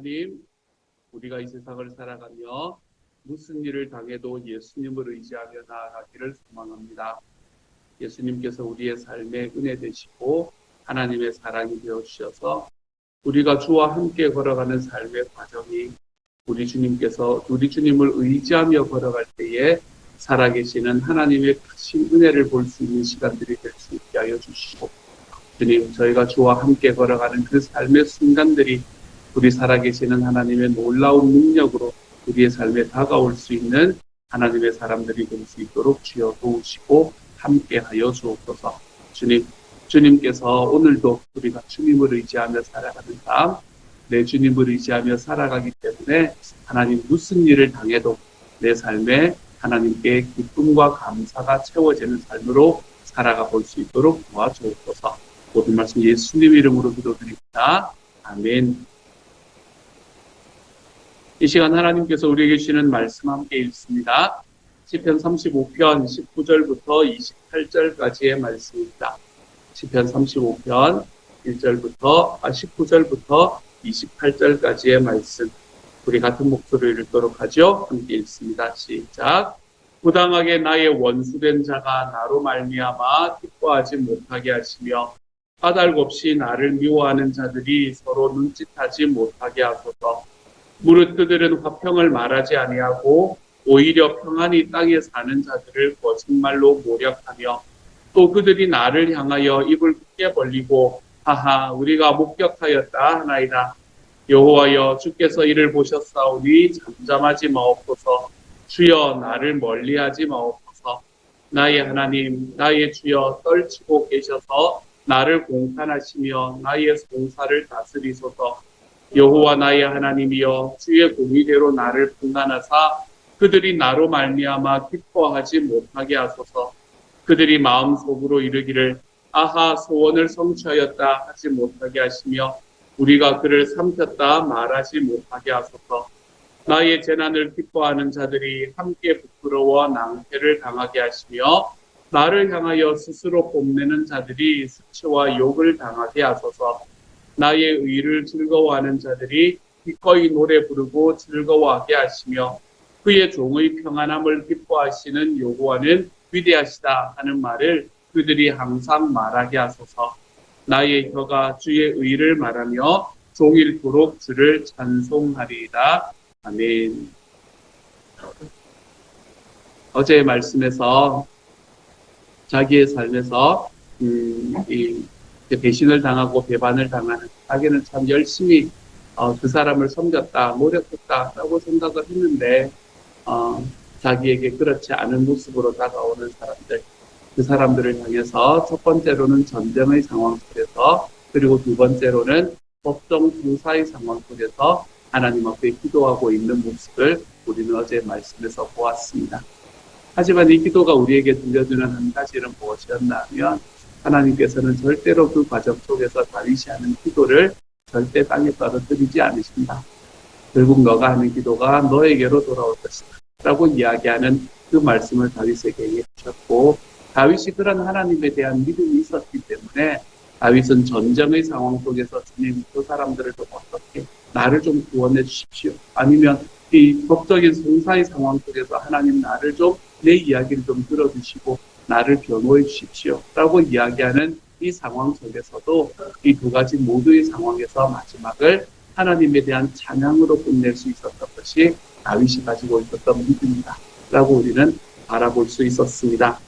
하나님, 우리가 이 세상을 살아가며 무슨 일을 당해도 예수님을 의지하며 나아가기를 소망합니다. 예수님께서 우리의 삶에 은혜 되시고 하나님의 사랑이 되어 주셔서 우리가 주와 함께 걸어가는 삶의 과정이 우리 주님께서 우리 주님을 의지하며 걸어갈 때에 살아계시는 하나님의 크신 은혜를 볼 수 있는 시간들이 될 수 있게 하여 주시고 주님 저희가 주와 함께 걸어가는 그 삶의 순간들이 우리 살아계시는 하나님의 놀라운 능력으로 우리의 삶에 다가올 수 있는 하나님의 사람들이 될 수 있도록 주여 도우시고 함께하여 주옵소서. 주님, 주님께서 오늘도 우리가 주님을 의지하며 살아가는 삶, 내 주님을 의지하며 살아가기 때문에 하나님 무슨 일을 당해도 내 삶에 하나님께 기쁨과 감사가 채워지는 삶으로 살아가 볼 수 있도록 도와주옵소서. 모든 말씀 예수님 이름으로 기도드립니다. 아멘. 이 시간 하나님께서 우리에게 주시는 말씀 함께 읽습니다. 시편 35편 19절부터 28절까지의 말씀입니다. 시편 35편 1절부터 아 19절부터 28절까지의 말씀. 우리 같은 목소리를 읽도록 하죠. 함께 읽습니다. 시작. 부당하게 나의 원수된 자가 나로 말미암아 기뻐하지 못하게 하시며 까닭 없이 나를 미워하는 자들이 서로 눈짓하지 못하게 하소서. 무릇 그들은 화평을 말하지 아니하고 오히려 평안히 땅에 사는 자들을 거짓말로 모략하며 또 그들이 나를 향하여 입을 크게 벌리고 하하 우리가 목격하였다 하나이다. 여호와여 주께서 이를 보셨사오니 잠잠하지 마옵소서. 주여 나를 멀리하지 마옵소서. 나의 하나님 나의 주여 떨치고 계셔서 나를 공탄하시며 나의 송사를 다스리소서 여호와 나의 하나님이여 주의 공의대로 나를 분간하사 그들이 나로 말미암아 기뻐하지 못하게 하소서. 그들이 마음속으로 이르기를 아하 소원을 성취하였다 하지 못하게 하시며 우리가 그를 삼켰다 말하지 못하게 하소서. 나의 재난을 기뻐하는 자들이 함께 부끄러워 낭패를 당하게 하시며 나를 향하여 스스로 뽐내는 자들이 수치와 욕을 당하게 하소서 나의 의를 즐거워하는 자들이 기꺼이 노래 부르고 즐거워하게 하시며 그의 종의 평안함을 기뻐하시는 요구하는 위대하시다 하는 말을 그들이 항상 말하게 하소서. 나의 혀가 주의 의를 말하며 종일토록 주를 찬송하리이다. 아멘. 어제의 말씀에서 자기의 삶에서 음, 이 배신을 당하고 배반을 당하는 자기는 참 열심히 어, 그 사람을 섬겼다, 노력했다라고 생각을 했는데 어, 자기에게 그렇지 않은 모습으로 다가오는 사람들, 그 사람들을 향해서 첫 번째로는 전쟁의 상황 속에서 그리고 두 번째로는 법정 공사의 상황 속에서 하나님 앞에 기도하고 있는 모습을 우리는 어제 말씀에서 보았습니다. 하지만 이 기도가 우리에게 들려주는 한 가지는 무엇이었나 하면 하나님께서는 절대로 그 과정 속에서 다윗이 하는 기도를 절대 땅에 떨어뜨리지 않으신다. 결국 너가 하는 기도가 너에게로 돌아올 것이다. 라고 이야기하는 그 말씀을 다윗에게 얘기해 주셨고 다윗이 그런 하나님에 대한 믿음이 있었기 때문에 다윗은 전쟁의 상황 속에서 주님 그 사람들을 좀 어떻게 나를 좀 구원해 주십시오. 아니면 이 법적인 송사의 상황 속에서 하나님 나를 좀 내 이야기를 좀 들어주시고 나를 변호해 주십시오. 라고 이야기하는 이 상황 속에서도 이 두 가지 모두의 상황에서 마지막을 하나님에 대한 찬양으로 끝낼 수 있었던 것이 다윗이 가지고 있었던 믿음이다. 라고 우리는 바라볼 수 있었습니다.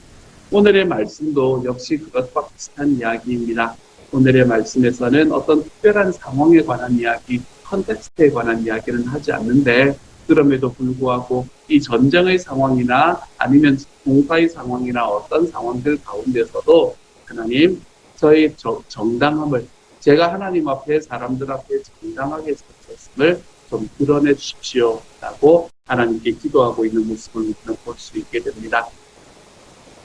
오늘의 말씀도 역시 그것과 비슷한 이야기입니다. 오늘의 말씀에서는 어떤 특별한 상황에 관한 이야기, 컨텍스트에 관한 이야기는 하지 않는데 그럼에도 불구하고 이 전쟁의 상황이나 아니면 공사의 상황이나 어떤 상황들 가운데서도 하나님 저의 정당함을 제가 하나님 앞에 사람들 앞에 정당하게 섰음을 좀 드러내 주십시오 라고 하나님께 기도하고 있는 모습을 우리는 볼 수 있게 됩니다.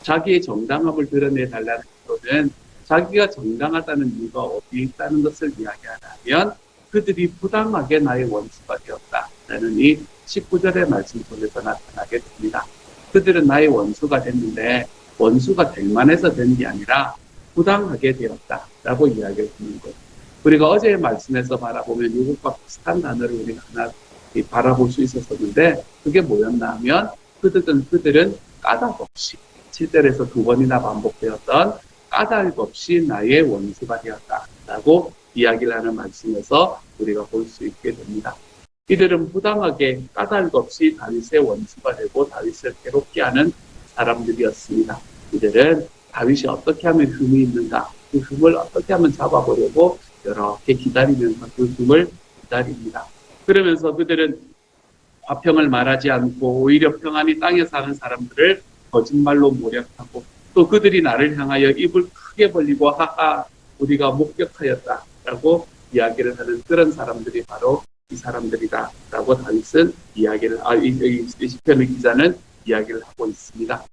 자기의 정당함을 드러내 달라는 기도는 자기가 정당하다는 이유가 어디에 있다는 것을 이야기하면 그들이 부당하게 나의 원수가 되었다라는 이 19절의 말씀 속에서 나타나게 됩니다. 그들은 나의 원수가 됐는데 원수가 될 만해서 된 게 아니라 부당하게 되었다라고 이야기를 듣는 거예요. 우리가 어제의 말씀에서 바라보면 이것과 비슷한 단어를 우리가 하나 이 바라볼 수 있었었는데 그게 뭐였나 하면 그들은 그들은 까닭 없이 7절에서 두 번이나 반복되었던 까닭 없이 나의 원수가 되었다라고 이야기를 하는 말씀에서 우리가 볼 수 있게 됩니다. 이들은 부당하게 까닭 없이 다윗의 원수가 되고 다윗을 괴롭게 하는 사람들이었습니다. 이들은 다윗이 어떻게 하면 흠이 있는가, 그 흠을 어떻게 하면 잡아보려고 이렇게 기다리면서 그 흠을 기다립니다. 그러면서 그들은 화평을 말하지 않고 오히려 평안히 땅에 사는 사람들을 거짓말로 모략하고 또 그들이 나를 향하여 입을 크게 벌리고 하하 우리가 목격하였다라고 이야기를 하는 그런 사람들이 바로 이 사람들이다라고 다윗은 이야기를 아이 이 시편의 기자는 이야기를 하고 있습니다.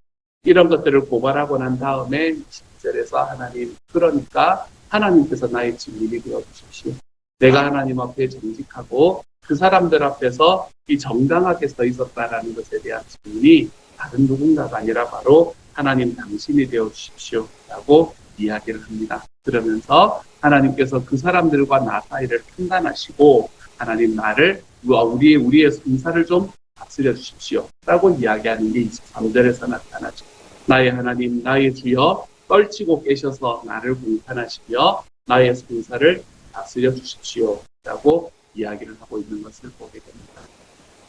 이런 것들을 고발하고 난 다음에 10절에서 하나님 그러니까 하나님께서 나의 증인이 되어 주십시오. 내가 하나님 앞에 정직하고 그 사람들 앞에서 이 정당하게 서 있었다라는 것에 대한 증인이 다른 누군가가 아니라 바로 하나님 당신이 되어 주십시오. 라고 이야기를 합니다. 그러면서 하나님께서 그 사람들과 나 사이를 판단하시고 하나님 나를 우리의 우리의 손사를 좀 다스려 주십시오. 라고 이야기하는 게 23절에서 나타나죠. 나의 하나님, 나의 주여 떨치고 계셔서 나를 공탄하시며 나의 손사를 다스려 주십시오. 라고 이야기를 하고 있는 것을 보게 됩니다.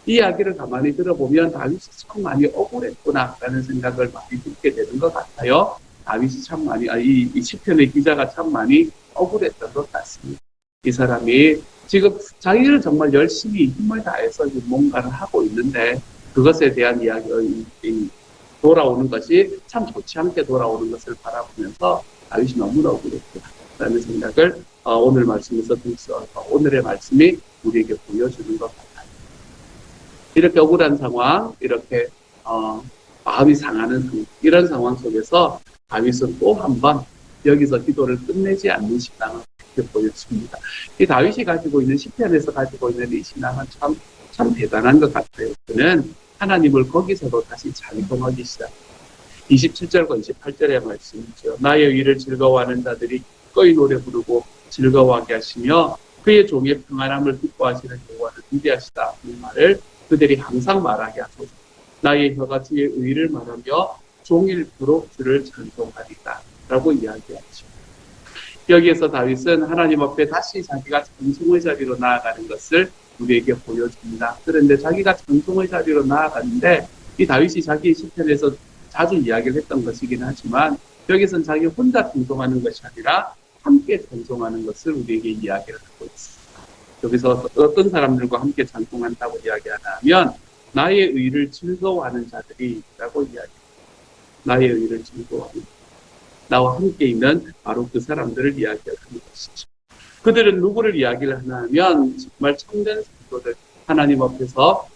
이 이야기를 가만히 들어보면 다윗이 참 많이 억울했구나라는 생각을 많이 듣게 되는 것 같아요. 다윗이 참 많이, 아, 이, 이 시편의 기자가 참 많이 억울했던 것 같습니다. 이 사람이 지금 자기를 정말 열심히 힘을 다해서 뭔가를 하고 있는데 그것에 대한 이야기, 이, 이, 돌아오는 것이 참 좋지 않게 돌아오는 것을 바라보면서 다윗이 너무나 억울했구나라는 생각을 어, 오늘 말씀에서 들서 오늘의 말씀이 우리에게 보여주는 것 같아요. 이렇게 억울한 상황, 이렇게 어, 마음이 상하는 이런 상황 속에서 다윗은 또 한 번 여기서 기도를 끝내지 않는 신앙을 이렇게 보여줍니다. 이 다윗이 가지고 있는 시편에서 가지고 있는 이 신앙은 참, 참 대단한 것 같아요. 그는 하나님을 거기서도 다시 찬송하기 시작. 27절과 28절의 말씀이죠. 나의 의를 즐거워하는 자들이 기꺼이 노래 부르고 즐거워하게 하시며 그의 종의 평안함을 기뻐하시는 여호와를 위대하시다. 이 말을 그들이 항상 말하게 하소서. 나의 혀가 주의 의를 말하며 종일토록 주를 찬송하리다. 라고 이야기하죠. 여기에서 다윗은 하나님 앞에 다시 자기가 찬송의 자리로 나아가는 것을 우리에게 보여줍니다. 그런데 자기가 찬송의 자리로 나아가는데 이 다윗이 자기 시편에서 자주 이야기를 했던 것이긴 하지만 여기서는 자기 혼자 찬송하는 것이 아니라 함께 찬송하는 것을 우리에게 이야기를 하고 있습니다. 여기서 어떤 사람들과 함께 찬송한다고 이야기하나 하면 나의 의를 즐거워하는 자들이라고 이야기합니다. 나의 의를 즐거워하는 나와 함께 있는 바로 그 사람들을 이야기하는 것이죠. 그들은 누구를 이야기를 하나 하면 정말 참된 성도들 하나님 앞에서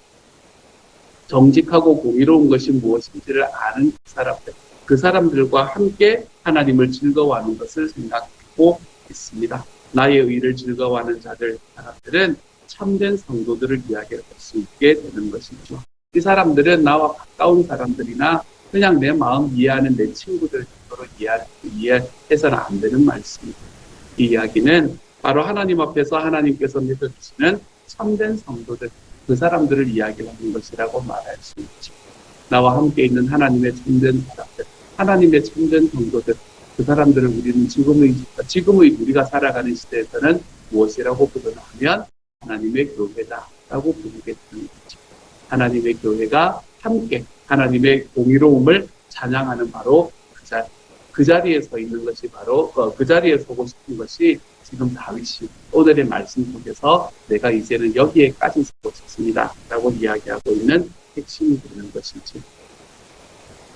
정직하고 공의로운 것이 무엇인지를 아는 그 사람들 그 사람들과 함께 하나님을 즐거워하는 것을 생각하고 있습니다. 나의 의를 즐거워하는 자들 사람들은 참된 성도들을 이야기할 수 있게 되는 것이죠. 이 사람들은 나와 가까운 사람들이나 그냥 내 마음 이해하는 내 친구들 정도로 이해, 해서는 안 되는 말씀입니다. 이 이야기는 바로 하나님 앞에서 하나님께서 믿어주시는 참된 성도들, 그 사람들을 이야기하는 것이라고 말할 수 있죠. 나와 함께 있는 하나님의 참된 사람들, 하나님의 참된 성도들, 그 사람들을 우리는 지금의, 지금의 우리가 살아가는 시대에서는 무엇이라고 부르나 하면 하나님의 교회다라고 부르게 되는 거죠. 하나님의 교회가 함께 하나님의 공의로움을 찬양하는 바로 그, 자, 그 자리에 서 있는 것이 바로 어, 그 자리에 서고 싶은 것이 지금 다윗이 오늘의 말씀 속에서 내가 이제는 여기에까지 서고 싶습니다. 라고 이야기하고 있는 핵심이 되는 것이지.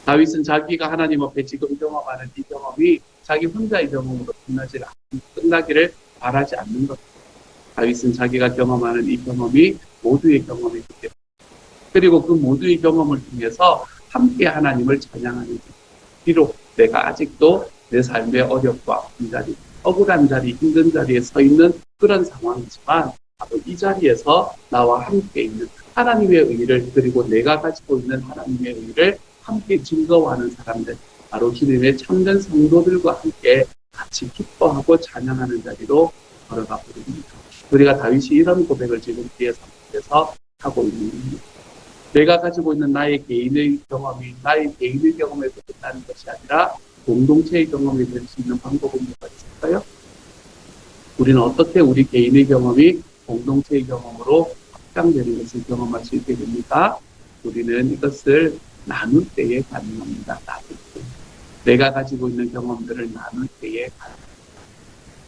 다윗은 자기가 하나님 앞에 지금 경험하는 이 경험이 자기 혼자의 경험으로 끝나지 끝나기를 바라지 않는 것. 다윗은 자기가 경험하는 이 경험이 모두의 경험이기 때문에 그리고 그 모두의 경험을 통해서 함께 하나님을 찬양하는 것. 비록 내가 아직도 내 삶의 어렵고 아픈 자리, 억울한 자리, 힘든 자리에 서 있는 그런 상황이지만 바로 이 자리에서 나와 함께 있는 하나님의 의를 그리고 내가 가지고 있는 하나님의 의를 함께 증거하는 사람들, 바로 주님의 참된 성도들과 함께 같이 기뻐하고 찬양하는 자리로 걸어가 버립니다. 우리가 다윗이 이런 고백을 지금 뒤에 상태에서 하고 있는 겁니다. 내가 가지고 있는 나의 개인의 경험이 나의 개인의 경험에서 끝나는 것이 아니라 공동체의 경험이 될 수 있는 방법은 뭐가 있을까요? 우리는 어떻게 우리 개인의 경험이 공동체의 경험으로 확장되는 것을 경험할 수 있게 됩니까? 우리는 이것을 나눌 때에 가능합니다. 나눌 때. 내가 가지고 있는 경험들을 나눌 때에 가능합니다.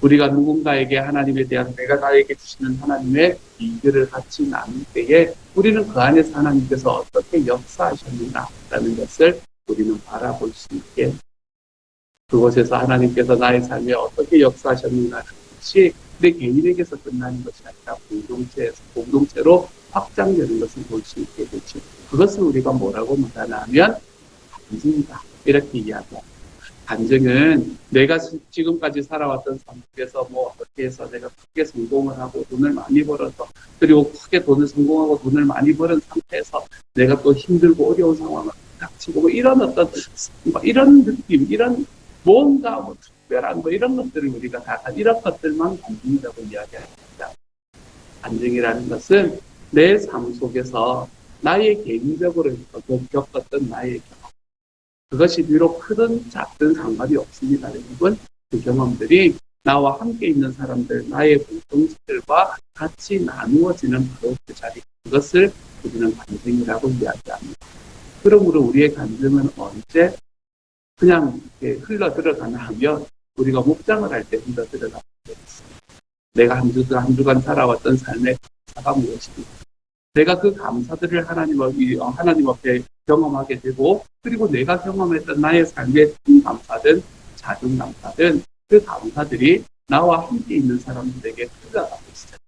우리가 누군가에게 하나님에 대한 내가 나에게 주시는 하나님의 일들을 같이 나눌 때에 우리는 그 안에서 하나님께서 어떻게 역사하셨는가라는 것을 우리는 바라볼 수 있게 그곳에서 하나님께서 나의 삶에 어떻게 역사하셨는가는 것이 내 개인에게서 끝나는 것이 아니라 공동체에서 공동체로 확장되는 것을 볼 수 있게 되죠. 그것을 우리가 뭐라고 말하나 하면 간증이다. 이렇게 이야기합니다. 간증은 내가 지- 지금까지 살아왔던 삶 속에서 뭐 어떻게 해서 내가 크게 성공을 하고 돈을 많이 벌어서 그리고 크게 돈을 성공하고 돈을 많이 버는 상태에서 내가 또 힘들고 어려운 상황을 닥치고 뭐 이런 어떤 뭐 이런 느낌, 이런 뭔가 뭐 특별한 뭐 이런 것들을 우리가 다 이런 것들만 간증이라고 이야기합니다. 간증이라는 것은 내 삶 속에서 나의 개인적으로 겪었던 나의. 그것이 비록 크든 작든 상관이 없습니다. 여러분, 그 경험들이 나와 함께 있는 사람들, 나의 공동체들과 같이 나누어지는 바로 그 자리. 그것을 우리는 간증이라고 이야기합니다. 그러므로 우리의 간증은 언제 그냥 이렇게 흘러 들어가나 하면 우리가 목장을 할 때 흘러 들어가게 되겠습니다. 내가 한 주, 한 주간 살아왔던 삶의 감사가 무엇입니까? 내가 그 감사들을 하나님, 어, 하나님 앞에 경험하게 되고, 그리고 내가 경험했던 나의 삶의 큰 감사든, 작은 감사든, 그 감사들이 나와 함께 있는 사람들에게 흘러가고 있어요.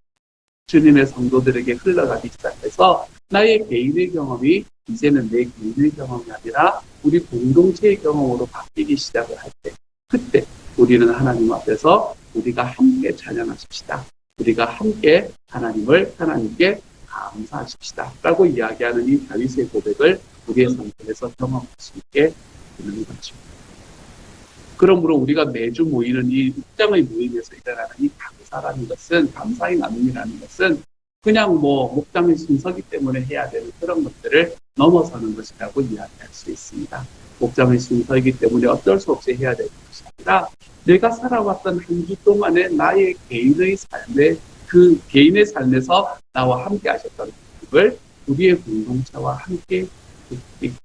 주님의 성도들에게 흘러가기 시작해서 나의 개인의 경험이 이제는 내 개인의 경험이 아니라 우리 공동체의 경험으로 바뀌기 시작을 할 때, 그때 우리는 하나님 앞에서 우리가 함께 찬양하십시다. 우리가 함께 하나님을 하나님께 감사하십시다. 라고 이야기하는 이 다윗의 고백을 우리의 삶속에서 경험할 수 있게 되는 거죠. 그러므로 우리가 매주 모이는 이 목장의 모임에서 일어나는 이 감사라는 것은, 감사의 나눔이라는 것은 그냥 뭐 목장의 순서기 때문에 해야 되는 그런 것들을 넘어서는 것이라고 이야기할 수 있습니다. 목장의 순서이기 때문에 어쩔 수 없이 해야 되는 것이 아니라 내가 살아왔던 한 주 동안의 나의 개인의 삶에 그 개인의 삶에서 나와 함께 하셨던 것을 우리의 공동체와 함께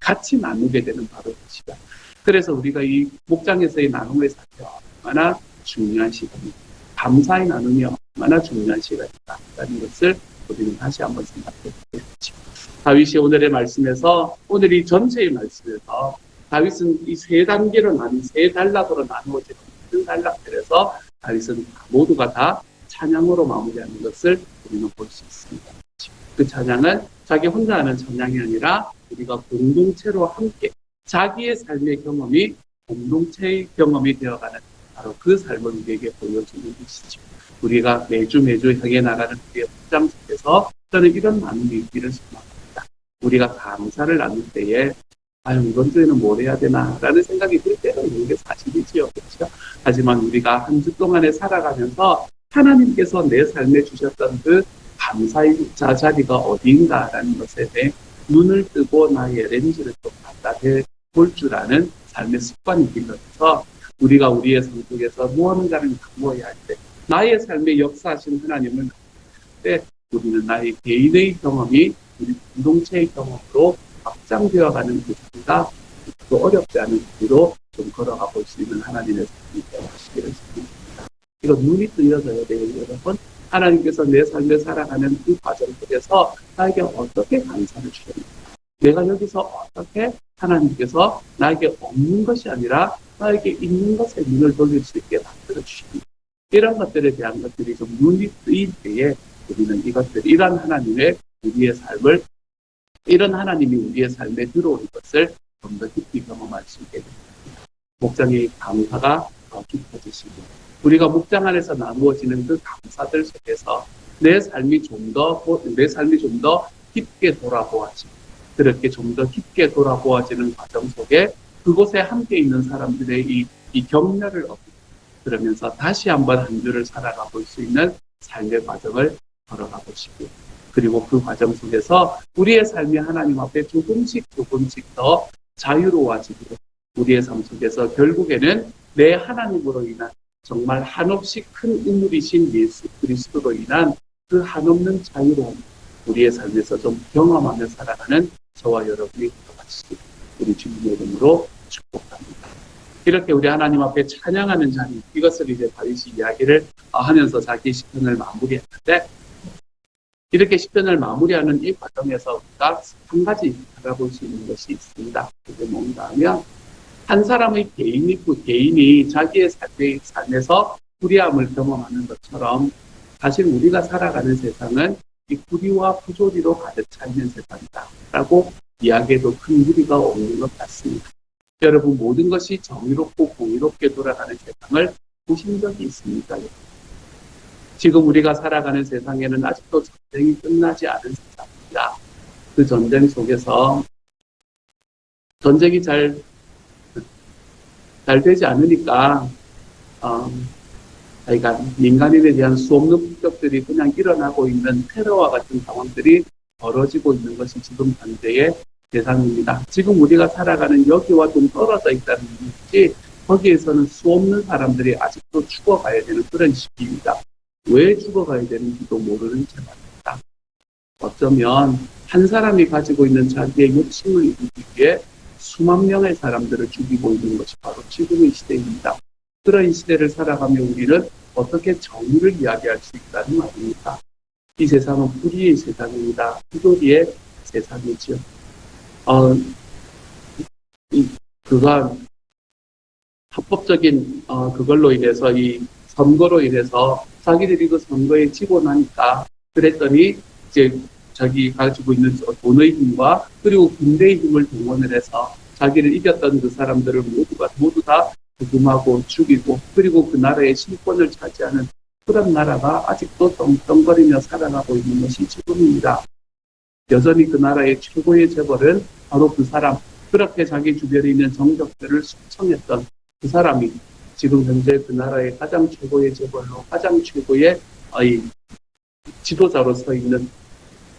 같이 나누게 되는 바로 것이다. 그래서 우리가 이 목장에서의 나눔의 사태가 얼마나 중요한 시간입니다. 감사의 나눔이 얼마나 중요한 시간이다라는 것을 우리는 다시 한번 생각해 보겠죠. 다윗이 오늘의 말씀에서 오늘 이 전체의 말씀에서 다윗은 이 세 단계로 나눈 세 단락으로 나누어진 모든 단락들에서 다윗은 모두가 다 찬양으로 마무리하는 것을 우리는 볼 수 있습니다. 그 찬양은 자기 혼자 하는 찬양이 아니라 우리가 공동체로 함께 자기의 삶의 경험이 공동체의 경험이 되어가는 바로 그 삶을 우리에게 보여주는 것이죠. 우리가 매주 매주 향해 나가는 우리의 목장 속에서 저는 이런 나눔이 있기를 소망합니다. 우리가 감사를 나눌 때에 아유 이번 주에는 뭘 해야 되나 라는 생각이 들 때는 있는 게 사실이지요. 그렇죠? 하지만 우리가 한 주 동안에 살아가면서 하나님께서 내 삶에 주셨던 그 감사의 자 자리가 어디인가라는 것에 대해 눈을 뜨고 나의 렌즈를 좀 갖다 대볼 줄 아는 삶의 습관이 길러서 우리가 우리의 삶 속에서 무언가를 나누어야 할 때 나의 삶에 역사하신 하나님을 때 우리는 나의 개인의 경험이 우리 공동체의 경험으로 확장되어가는 그 자리가 또 어렵지 않은 길로 좀 걸어가 볼 수 있는 하나님의 삶이 되어가시기를 바랍니다. 이거 눈이 뜨여져야 돼요, 여러분. 하나님께서 내 삶에 살아가는 그 과정 속에서 나에게 어떻게 감사를 주셨는가. 내가 여기서 어떻게 하나님께서 나에게 없는 것이 아니라 나에게 있는 것에 눈을 돌릴 수 있게 만들어 주십니다. 이런 것들에 대한 것들이 좀 눈이 뜨일 때에 우리는 이것들, 이런 하나님의 우리의 삶을, 이런 하나님이 우리의 삶에 들어오는 것을 좀 더 깊이 경험할 수 있게 됩니다. 목장의 감사가 더 깊어지시고, 우리가 목장 안에서 나누어지는 그 감사들 속에서 내 삶이 좀 더, 내 삶이 좀 더 깊게 돌아보아지고, 그렇게 좀 더 깊게 돌아보아지는 과정 속에 그곳에 함께 있는 사람들의 이, 이 격려를 얻고, 그러면서 다시 한번 한 주를 살아가 볼 수 있는 삶의 과정을 걸어가 보시고 그리고 그 과정 속에서 우리의 삶이 하나님 앞에 조금씩 조금씩 더 자유로워지고 우리의 삶 속에서 결국에는 내 하나님으로 인한 정말 한없이 큰 인물이신 예수 그리스도로 인한 그 한없는 자유로움 우리의 삶에서 좀 경험하며 살아가는 저와 여러분이 되어가시기 우리 주님의 이름으로 축복합니다. 이렇게 우리 하나님 앞에 찬양하는 자리 이것을 이제 다윗이 이야기를 하면서 자기 시편을 마무리했는데 이렇게 시편을 마무리하는 이 과정에서 우리가 한 가지 알아볼 수 있는 것이 있습니다. 그게 뭔가 하면 한 사람의 개인이 그 개인이 자기의 삶에서 불의함을 경험하는 것처럼 사실 우리가 살아가는 세상은 이 불의와 부조리로 가득 차 있는 세상이다라고 이야기해도 큰 무리가 없는 것 같습니다. 여러분 모든 것이 정의롭고 공의롭게 돌아가는 세상을 보신 적이 있습니까? 지금 우리가 살아가는 세상에는 아직도 전쟁이 끝나지 않은 세상입니다. 그 전쟁 속에서 전쟁이 잘, 잘 되지 않으니까, 어, 그러니까 민간인에 대한 수없는 폭격들이 그냥 일어나고 있는 테러와 같은 상황들이 벌어지고 있는 것이 지금 현재의 세상입니다. 지금 우리가 살아가는 여기와 좀 떨어져 있다는 것이 거기에서는 수없는 사람들이 아직도 죽어가야 되는 그런 시기입니다. 왜 죽어가야 되는지도 모르는 채 말입니다. 어쩌면 한 사람이 가지고 있는 자기의 욕심을 이루기 위해 수만 명의 사람들을 죽이고 있는 것이 바로 지금의 시대입니다. 그런 시대를 살아가며 우리는 어떻게 정의를 이야기할 수 있다는 말입니까? 이 세상은 불의의 세상입니다. 부조리의 세상이지요. 어, 이, 그가 합법적인 어, 그걸로 인해서 이 선거로 인해서 자기들이 그 선거에 지고 나니까 그랬더니 이제 자기 가지고 있는 돈의 힘과 그리고 군대의 힘을 동원을 해서 자기를 이겼던 그 사람들을 모두가 모두 다 죽음하고 죽이고 그리고 그 나라의 실권을 차지하는 그런 나라가 아직도 떵떵거리며 살아가고 있는 것이 지금입니다. 여전히 그 나라의 최고의 재벌은 바로 그 사람 그렇게 자기 주변에 있는 정적들을 숙청했던 그 사람이 지금 현재 그 나라의 가장 최고의 재벌로 가장 최고의 이 지도자로 서 있는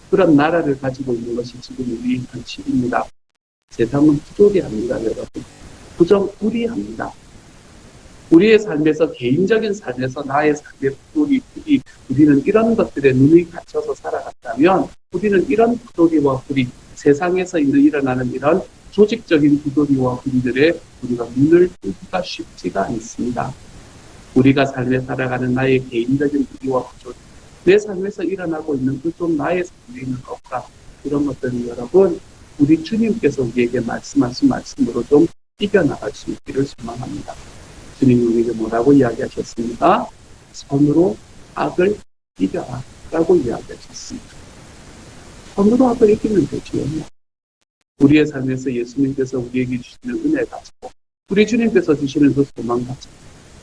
그런 나라를 가지고 있는 것이 지금 우리 현실입니다. 세상은 부조리합니다, 여러분. 부정 불이합니다. 우리의 삶에서 개인적인 삶에서 나의 삶의 부조리, 불이 우리는 이런 것들에 눈이 갇혀서 살아갔다면 우리는 이런 부조리와 불이 세상에서 일어나는 이런 조직적인 부조리와 불이들에 우리가 눈을 뜨기가 쉽지가 않습니다. 우리가 삶에 살아가는 나의 개인적인 불이와 부조리, 내 삶에서 일어나고 있는 그 좀 나의 삶에 있는 억압 이런 것들은 여러분 우리 주님께서 우리에게 말씀하신 말씀으로 좀 이겨나갈 수 있기를 소망합니다. 주님 우리에게 뭐라고 이야기하셨습니까? 선으로 악을 이겨라 라고 이야기하셨습니다. 선으로 악을 이기면 되지요. 우리의 삶에서 예수님께서 우리에게 주시는 은혜 가지고 우리 주님께서 주시는 그 소망 가지고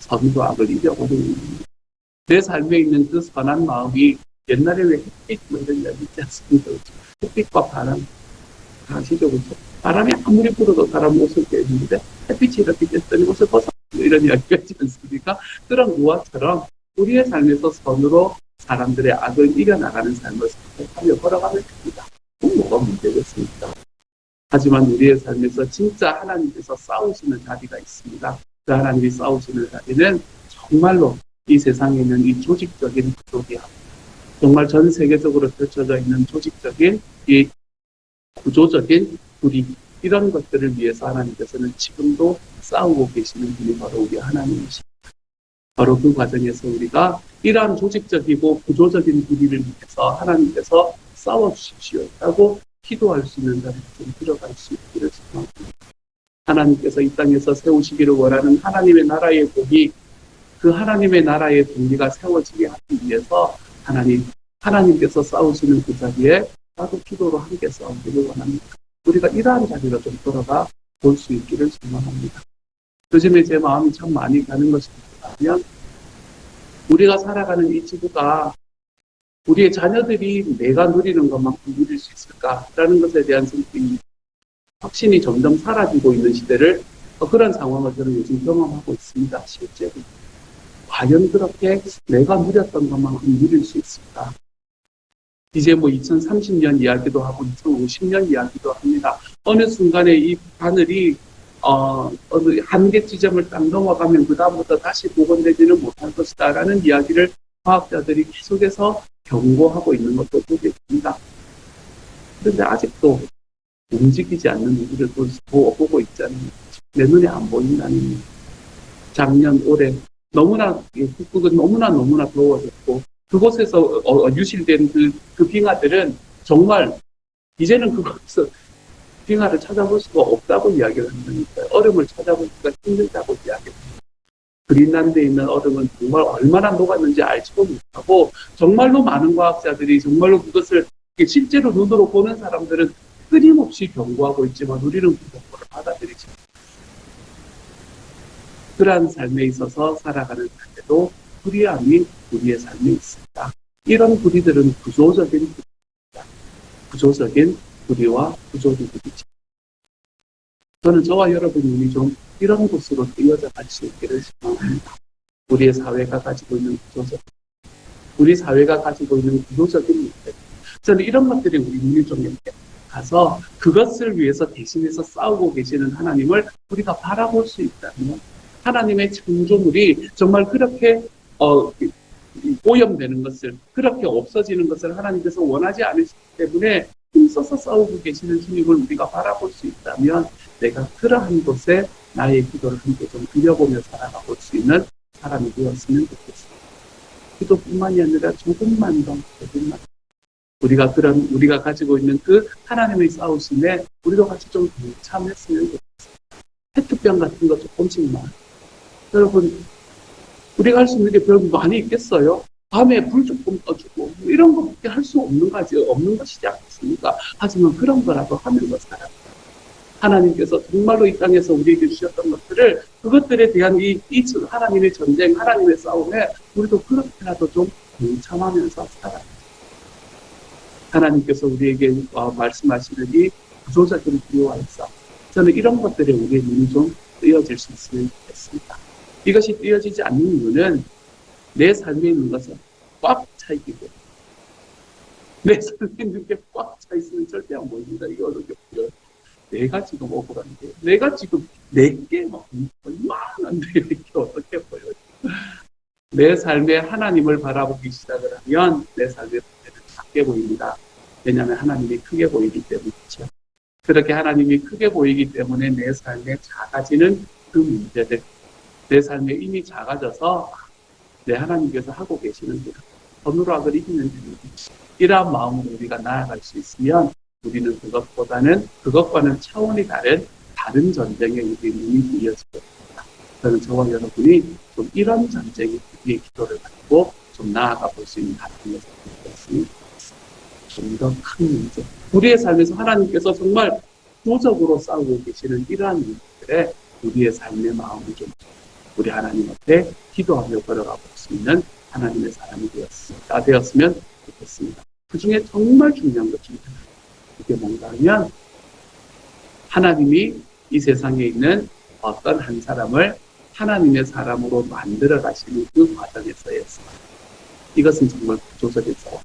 선으로 악을 이겨버리는 겁니다. 내 삶에 있는 그 선한 마음이 옛날에 왜 햇빛 뭐 이런 이야기 있지 않습니까? 햇빛과 바람 그렇죠? 바람이 아무리 불어도 사람 옷을 깨는데 햇빛이 이렇게 깼더니 옷을 벗어 이런 이야기가 있지 않습니까? 그런 우화처럼 우리의 삶에서 선으로 사람들의 악을 이겨나가는 삶을 선택하며 걸어가면 됩니다. 뭐가 문제겠습니까? 하지만 우리의 삶에서 진짜 하나님께서 싸우시는 자리가 있습니다. 그 하나님이 싸우시는 자리는 정말로 이 세상에 있는 이 조직적인 구조이야. 정말 전 세계적으로 펼쳐져 있는 조직적인 이 구조적인 불이 이런 것들을 위해서 하나님께서는 지금도 싸우고 계시는 분이 바로 우리 하나님이십니다. 바로 그 과정에서 우리가 이러한 조직적이고 구조적인 불의를 위해서 하나님께서 싸워주십시오. 라고 기도할 수 있는 자리에 좀 들어갈 수 있기를 소망합니다. 하나님께서 이 땅에서 세우시기를 원하는 하나님의 나라의 복이 그 하나님의 나라의 동리가 세워지게 하기 위해서 하나님, 하나님께서 싸우시는 그 자리에 나도 기도로 함께 싸우기를 원합니다. 우리가 이러한 자리로 좀 돌아가 볼 수 있기를 소망합니다. 요즘에 제 마음이 참 많이 가는 것이 뭐냐면 우리가 살아가는 이 지구가 우리의 자녀들이 내가 누리는 것만큼 누릴 수 있을까라는 것에 대한 생각이 확신이 점점 사라지고 있는 시대를 어, 그런 상황을 저는 요즘 경험하고 있습니다. 실제로 과연 그렇게 내가 누렸던 것만큼 누릴 수 있을까? 이제 뭐 2030년 이야기도 하고 2050년 이야기도 합니다. 어느 순간에 이 바늘이 어, 어느 한계 지점을 딱 넘어가면 그다음부터 다시 복원되지는 못할 것이다라는 이야기를 과학자들이 계속해서 경고하고 있는 것도 보게 됩니다. 그런데 아직도 움직이지 않는 우리를 보고 있잖아요. 내 눈에 안 보인다는 작년, 올해 너무나 이 북극은 너무나 너무나 더워졌고 그곳에서 어, 어, 유실된 그, 그 빙하들은 정말 이제는 그곳에서 빙하를 찾아볼 수가 없다고 이야기를 한다니까요. 얼음을 찾아보기가 힘들다고 이야기합니다. 그린란드에 있는 얼음은 정말 얼마나 녹았는지 알지도 못하고 정말로 많은 과학자들이 정말로 그것을 실제로 눈으로 보는 사람들은 끊임없이 경고하고 있지만 우리는 그 경고를 받아들이지 못합니다. 그러한 삶에 있어서 살아가는 때도 불의함이 우리의 삶에 있습니다. 이런 불의들은 구조적인 불의입니다. 구조적인 불의와 구조적 불의죠. 저는 저와 여러분이 좀 이런 곳으로 뛰어져 갈 수 있기를 희망합니다. 우리의 사회가 가지고 있는 구조적, 우리 사회가 가지고 있는 구조적인 문제. 저는 이런 것들이 우리 이렇게 가서 그것을 위해서 대신해서 싸우고 계시는 하나님을 우리가 바라볼 수 있다면 하나님의 창조물이 정말 그렇게 어, 오염되는 것을 그렇게 없어지는 것을 하나님께서 원하지 않으시기 때문에 힘써서 싸우고 계시는 주님을 우리가 바라볼 수 있다면 내가 그러한 곳에 나의 기도를 함께 좀 드려보며 살아가볼 수 있는 사람이 되었으면 좋겠습니다. 기도뿐만이 아니라 조금만 더, 조금만 더. 우리가 그런 우리가 가지고 있는 그 하나님의 싸우심에 우리도 같이 좀 참했으면 좋겠습니다. 페트병 같은 거 조금씩만 여러분 우리가 할수 있는 게 별로 많이 있겠어요. 밤에 불 조금 꺼주고 뭐 이런 거밖에 할 수 없는 거지 없는 것이지 않겠습니까? 하지만 그런 거라도 하면서 살아. 하나님께서 정말로 이 땅에서 우리에게 주셨던 것들을 그것들에 대한 이, 이 하나님의 전쟁, 하나님의 싸움에 우리도 그렇게라도 좀 동참하면서 살아. 하나님께서 우리에게 어, 말씀하시는 이 구조적인 비유와 있어. 저는 이런 것들에 우리의 눈이 좀 뜨여질 수 있으면 좋겠습니다. 이것이 뜨여지지 않는 이유는 내 삶에 있는 것은 꽉 차 있기 때문에. 내 삶에 있는 게 꽉 차 있으면 절대 안 보입니다. 이게 어떻게 보여요? 내가 지금 억울한 게, 내가 지금 내게 막 얼마나인데 이렇게 어떻게 보여요? 내 삶에 하나님을 바라보기 시작을 하면 내 삶의 문제는 작게 보입니다. 왜냐하면 하나님이 크게 보이기 때문이죠. 그렇게 하나님이 크게 보이기 때문에 내 삶에 작아지는 그 문제들, 내 삶에 이미 작아져서 내 하나님께서 하고 계시는 일, 선우락을 이기는 일, 이러한 마음으로 우리가 나아갈 수 있으면 우리는 그것보다는 그것과는 차원이 다른 다른 전쟁에 우리 눈이 이어지게 됩니다. 저는 저와 여러분이 좀 이런 전쟁에 우리의 기도를 가지고 좀 나아가 볼 수 있는 하나님의 삶이 좀더 큰 문제. 우리의 삶에서 하나님께서 정말 도적으로 싸우고 계시는 이러한 문제들에 우리의 삶의 마음을 좀 우리 하나님 앞에 기도하며 걸어가 볼수 있는 하나님의 사람이 되었습니다. 되었으면 좋겠습니다. 그 중에 정말 중요한 것 중에 하나. 이게 뭔가 하면 하나님이 이 세상에 있는 어떤 한 사람을 하나님의 사람으로 만들어 가시는 그 과정에서의 싸움. 이것은 정말 구조적인 싸움.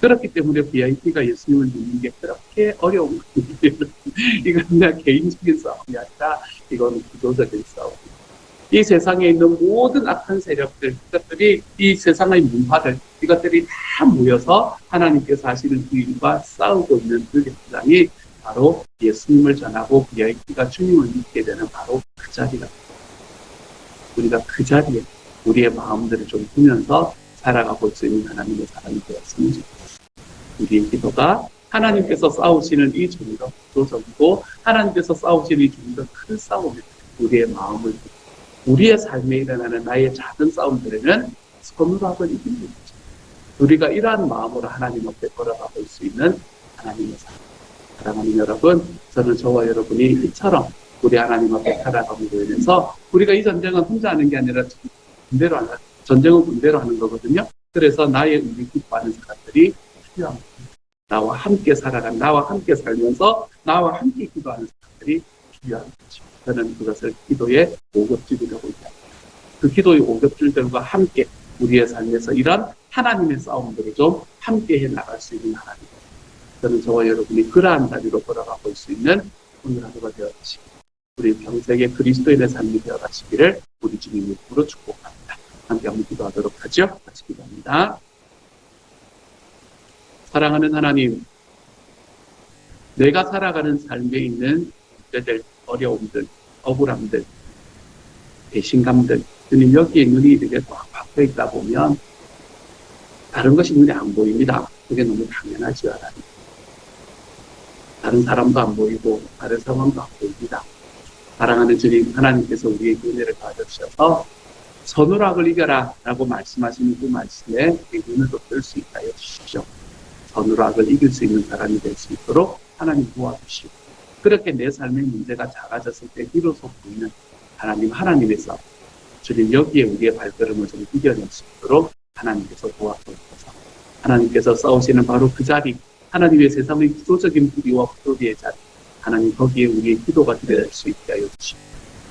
그렇기 때문에 VIP가 예수님을 믿는 게 그렇게 어려운 거예요. 이건 그냥 개인적인 싸움이 아니라 이건 구조적인 싸움. 이 세상에 있는 모든 악한 세력들, 이것들이 이 세상의 문화들, 이것들이 다 모여서 하나님께서 하시는 그 일과 싸우고 있는 그 현장이 바로 예수님을 전하고 VIP가 주님을 믿게 되는 바로 그 자리가 우리가 그 자리에 우리의 마음들을 좀 두면서 살아가 볼수 있는 하나님의 사람이 되었으면 좋겠습니다. 우리의 기도가 하나님께서 싸우시는 이좀더 구조적이고 하나님께서 싸우시는 이좀더큰 싸움에 우리의 마음을 우리의 삶에 일어나는 나의 작은 싸움들에는 선우락을 이기는 거죠. 우리가 이러한 마음으로 하나님 앞에 걸어가 볼 수 있는 하나님의 사랑. 사랑하는 여러분, 저는 저와 여러분이 이처럼 우리 하나님 앞에 살아감으로 인해서 우리가 이 전쟁은 혼자 하는 게 아니라 군대로 하는 전쟁은 군대로 하는 거거든요. 그래서 나의 의미 기뻐하는 사람들이 필요한 겁니다. 나와 함께 살아간, 나와 함께 살면서 나와 함께 기도하는 사람들이 필요한 거죠. 저는 그것을 기도의 모급지구라고 이야기합니다. 그 기도의 오ገብ줄들과 함께 우리의 삶에서 이런 하나님의 싸움들을 좀 함께 해 나갈 수 있는 하나님. 저는 저와 여러분이 그러한 자리로 걸어가고 수 있는 오늘 하루가 되어가시기 우리 평생에 그리스도인의 삶이 되어가시기를 우리 주님 이름으로 축복합니다. 함께 한번 기도하도록 하죠. 같이 기도합니다. 사랑하는 하나님, 내가 살아가는 삶에 있는 문제들, 어려움들, 억울함들, 배신감들, 주님 여기에 눈이 이렇게 꽉 박혀 있다 보면 다른 것이 눈에 안 보입니다. 그게 너무 당연하지요, 하나님. 다른 사람도 안 보이고 다른 상황도 안 보입니다. 사랑하는 주님 하나님께서 우리에게 은혜를 받으셔서 선우락을 이겨라 라고 말씀하시는 그 말씀에 우리 눈을 뜰수 있게 하여 주십시오. 선우락을 이길 수 있는 사람이 될 수 있도록 하나님 도와주시고 그렇게 내 삶의 문제가 작아졌을 때 비로소 보이는 하나님 하나님에서 주님 여기에 우리의 발걸음을 좀 이겨낼 수 있도록 하나님께서 도와주셔서. 하나님께서 싸우시는 바로 그 자리 하나님의 세상의 구조적인 부리와 부조리의 자리 하나님 거기에 우리의 기도가 드려질 수 있게 하여 주시고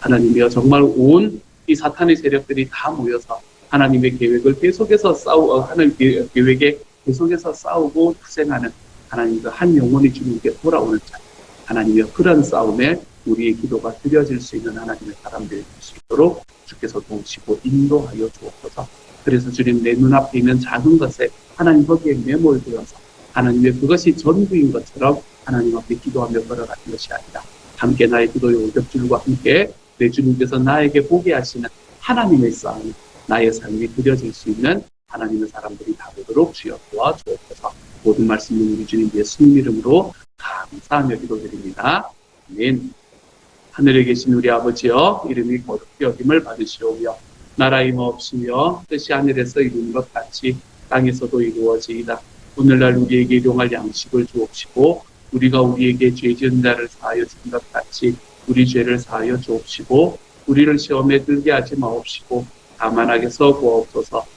하나님이여 정말 온 이 사탄의 세력들이 다 모여서 하나님의 계획을 계속해서 싸우 계- 계획에 계속해서 싸우고 투쟁하는 하나님 그한 영혼이 주님께 돌아오는 자 하나님이여 그런 싸움에 우리의 기도가 드려질 수 있는 하나님의 사람들이 될 수 있도록 주께서 도우시고 인도하여 주옵소서. 그래서 주님 내 눈앞에 있는 작은 것에 하나님 거기에 매몰되어서 하나님의 그것이 전부인 것처럼 하나님 앞에 기도하며 걸어가는 것이 아니라 함께 나의 기도의 오ገብ줄과 함께 내 주님께서 나에게 보게 하시는 하나님의 싸움, 나의 삶이 드려질 수 있는 하나님의 사람들이 다 되도록 주여 도와주옵소서 모든 말씀은 우리 주님 예수님 이름으로 감사하며 기도드립니다. 아멘. 하늘에 계신 우리 아버지여 이름이 거룩히 여김을 받으시오며 나라의 없으며 뜻이 하늘에서 이루는 것 같이 땅에서도 이루어지이다. 오늘날 우리에게 일용할 양식을 주옵시고 우리가 우리에게 죄 지은 자를 사하여 준것 같이 우리 죄를 사하여 주옵시고 우리를 시험에 들게 하지 마옵시고 다만 악에서 구하옵소서